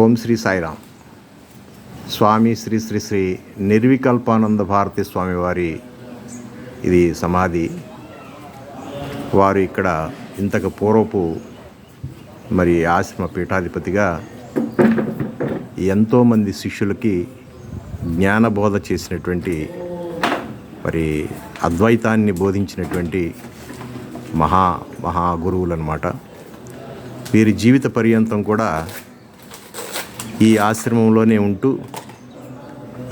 ఓం శ్రీ సాయిరామ్. స్వామి శ్రీ శ్రీ శ్రీ నిర్వికల్పానంద భారతి స్వామి వారి ఇది సమాధి. వారు ఇక్కడ ఇంతకు పూర్వపు మరి ఆశ్రమ పీఠాధిపతిగా ఎంతోమంది శిష్యులకి జ్ఞానబోధ చేసినటువంటి మరి అద్వైతాన్ని బోధించినటువంటి మహా మహా గురువులు అనమాట వీరి జీవిత పర్యంతం కూడా ఈ ఆశ్రమంలోనే ఉంటూ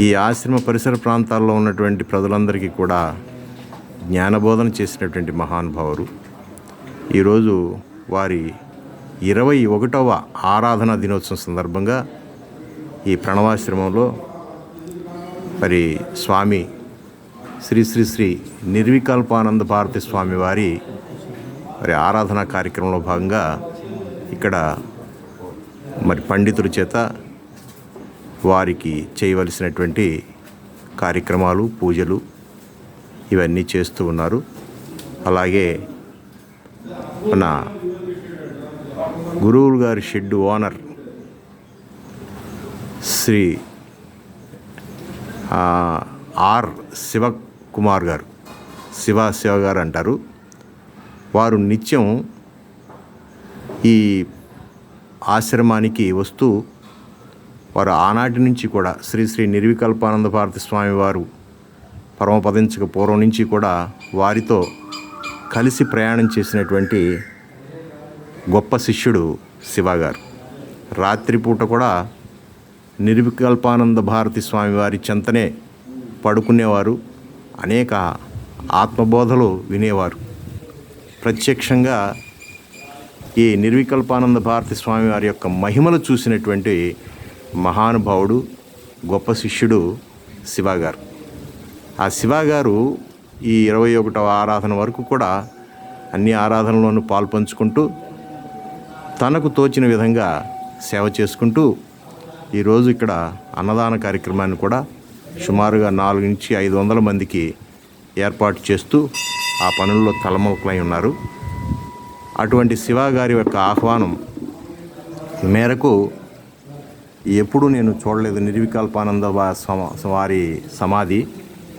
ఈ ఆశ్రమ పరిసర ప్రాంతాల్లో ఉన్నటువంటి ప్రజలందరికీ కూడా జ్ఞానబోధన చేసినటువంటి మహానుభావులు. ఈరోజు వారి ఇరవై ఒకటవ ఆరాధన దినోత్సవం సందర్భంగా ఈ ప్రణవాశ్రమంలో మరి స్వామి శ్రీ శ్రీ శ్రీ నిర్వికల్పానంద భారతి స్వామి వారి మరి ఆరాధన కార్యక్రమంలో భాగంగా ఇక్కడ మరి పండితుల చేత వారికి చేయవలసినటువంటి కార్యక్రమాలు పూజలు ఇవన్నీ చేస్తూ ఉన్నారు. అలాగే మన గురువులు గారి shed owner Shri R Sivakumar గారు శివ శివ గారు అంటారు. వారు నిత్యం ఈ ఆశ్రమానికి వస్తూ వారు ఆనాటి నుంచి కూడా శ్రీ శ్రీ నిర్వికల్పానంద భారతి స్వామి వారు పరమపదించక పూర్వం నుంచి కూడా వారితో కలిసి ప్రయాణం చేసినటువంటి గొప్ప శిష్యుడు శివ గారు రాత్రిపూట కూడా నిర్వికల్పానంద భారతి స్వామి వారి చెంతనే పడుకునేవారు. అనేక ఆత్మబోధలు వినేవారు. ప్రత్యక్షంగా ఈ నిర్వికల్పానంద భారతి స్వామి వారి యొక్క మహిమలు చూసినటువంటి మహానుభావుడు గొప్ప శిష్యుడు శివ గారు ఆ శివ గారు ఈ ఇరవై ఒకటవ ఆరాధన వరకు కూడా అన్ని ఆరాధనలోనూ పాల్పంచుకుంటూ తనకు తోచిన విధంగా సేవ చేసుకుంటూ ఈరోజు ఇక్కడ అన్నదాన కార్యక్రమాన్ని కూడా సుమారుగా నాలుగు నుంచి ఐదు వందల మందికి ఏర్పాటు చేస్తూ ఆ పనుల్లో తలమొక్కలై ఉన్నారు. అటువంటి శివ గారి యొక్క ఆహ్వానం మేరకు ఎప్పుడూ నేను చూడలేదు నిర్వికల్పానంద వారి సమాధి.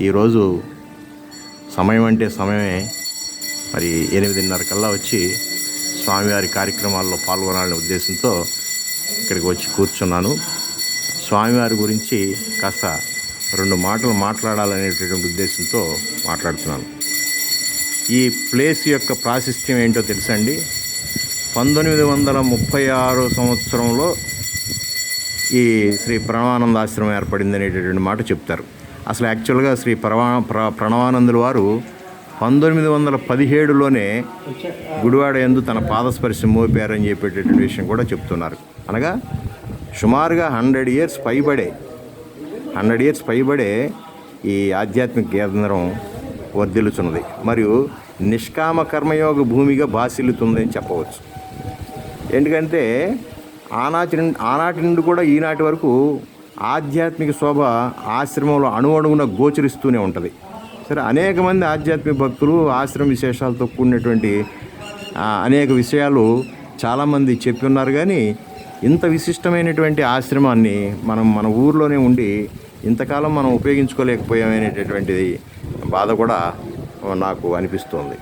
ఈరోజు సమయం అంటే సమయమే. మరి ఎనిమిదిన్నర కల్లా వచ్చి స్వామివారి కార్యక్రమాల్లో పాల్గొనాలనే ఉద్దేశంతో ఇక్కడికి వచ్చి కూర్చున్నాను. స్వామివారి గురించి కాస్త రెండు మాటలు మాట్లాడాలనేటటువంటి ఉద్దేశంతో మాట్లాడుతున్నాను. ఈ ప్లేస్ యొక్క ప్రాశస్త్యం ఏంటో తెలుసండి పంతొమ్మిది వందల ముప్పై ఆరో సంవత్సరంలో ఈ శ్రీ ప్రణవానంద ఆశ్రమం ఏర్పడింది అనేటటువంటి మాట చెప్తారు. అసలు యాక్చువల్గా శ్రీ ప్రవా ప్ర ప్రణవానందుల వారు పంతొమ్మిది వందల పదిహేడులోనే గుడివాడ ఎందు తన పాదస్పర్శ మోపారని చెప్పేటటువంటి విషయం కూడా చెప్తున్నారు. అనగా సుమారుగా హండ్రెడ్ ఇయర్స్ పైబడే హండ్రెడ్ ఇయర్స్ పైబడే ఈ ఆధ్యాత్మిక కేంద్రం వర్ధిల్లుచున్నది. మరియు నిష్కామ కర్మయోగ భూమిగా బాసిల్లుతుందని చెప్పవచ్చు. ఎందుకంటే ఆనాటి నుండి ఆనాటి నుండి కూడా ఈనాటి వరకు ఆధ్యాత్మిక శోభ ఆశ్రమంలో అణువణువున గోచరిస్తూనే ఉంటుంది. సరే అనేక మంది ఆధ్యాత్మిక భక్తులు ఆశ్రమ విశేషాలతో కూడినటువంటి అనేక విషయాలు చాలామంది చెప్పి ఉన్నారు. కానీ ఇంత విశిష్టమైనటువంటి ఆశ్రమాన్ని మనం మన ఊర్లోనే ఉండి ఇంతకాలం మనం ఉపయోగించుకోలేకపోయామనేటటువంటిది బాధ కూడా నాకు అనిపిస్తుంది.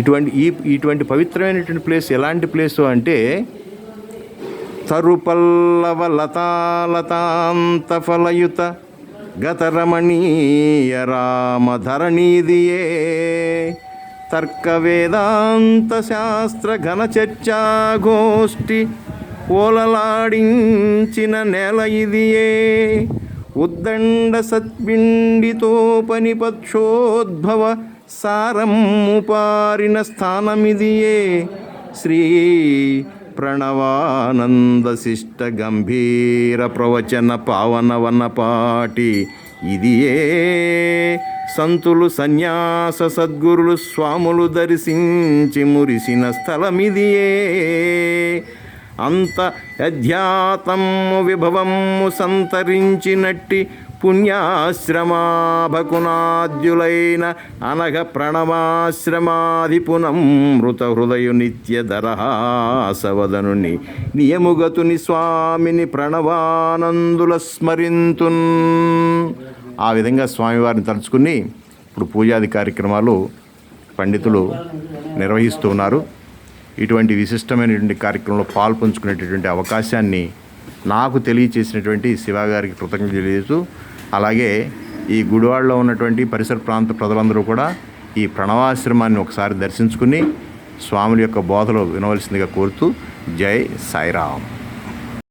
ఇటువంటి ఈ ఇటువంటి పవిత్రమైనటువంటి ప్లేస్ ఎలాంటి ప్లేసు అంటే తరుపల్లవ గతరమణీయ రామధరణీదియే తర్క వేదాంత శాస్త్ర ఘన చర్చా ఓలలాడించిన నేల ఇదియే. ఉద్దండ సత్పిండితోపనిపక్షోద్భవ సారము పారిన స్థానమిదియే. శ్రీ ప్రణవానంద శిష్ట గంభీర ప్రవచన పావన వనపాటి ఇదియే సంతులు సన్యాస సద్గురులు స్వాములు దర్శించి మురిసిన స్థలమిదియే అంత అధ్యాతము విభవము సంతరించినట్టి పుణ్యాశ్రమాభకునాద్యులైన అనఘ ప్రణవాశ్రమాధిపునం మృత హృదయు నిత్య దరహాసవదనుని నియముగతుని స్వామిని ప్రణవానందుల స్మరింతున్. ఆ విధంగా స్వామివారిని తలుచుకుని ఇప్పుడు పూజాది కార్యక్రమాలు పండితులు నిర్వహిస్తూ ఉన్నారు. ఇటువంటి విశిష్టమైనటువంటి కార్యక్రమంలో పాల్పంచుకునేటటువంటి అవకాశాన్ని నాకు తెలియచేసినటువంటి శివగారికి కృతజ్ఞతలు తెలియజేస్తూ అలాగే ఈ గుడివాడలో ఉన్నటువంటి పరిసర ప్రాంత ప్రజలందరూ కూడా ఈ ప్రణవాశ్రమాన్ని ఒకసారి దర్శించుకుని స్వాముల యొక్క బోధలు వినవలసిందిగా కోరుతూ జై సాయిరామ్.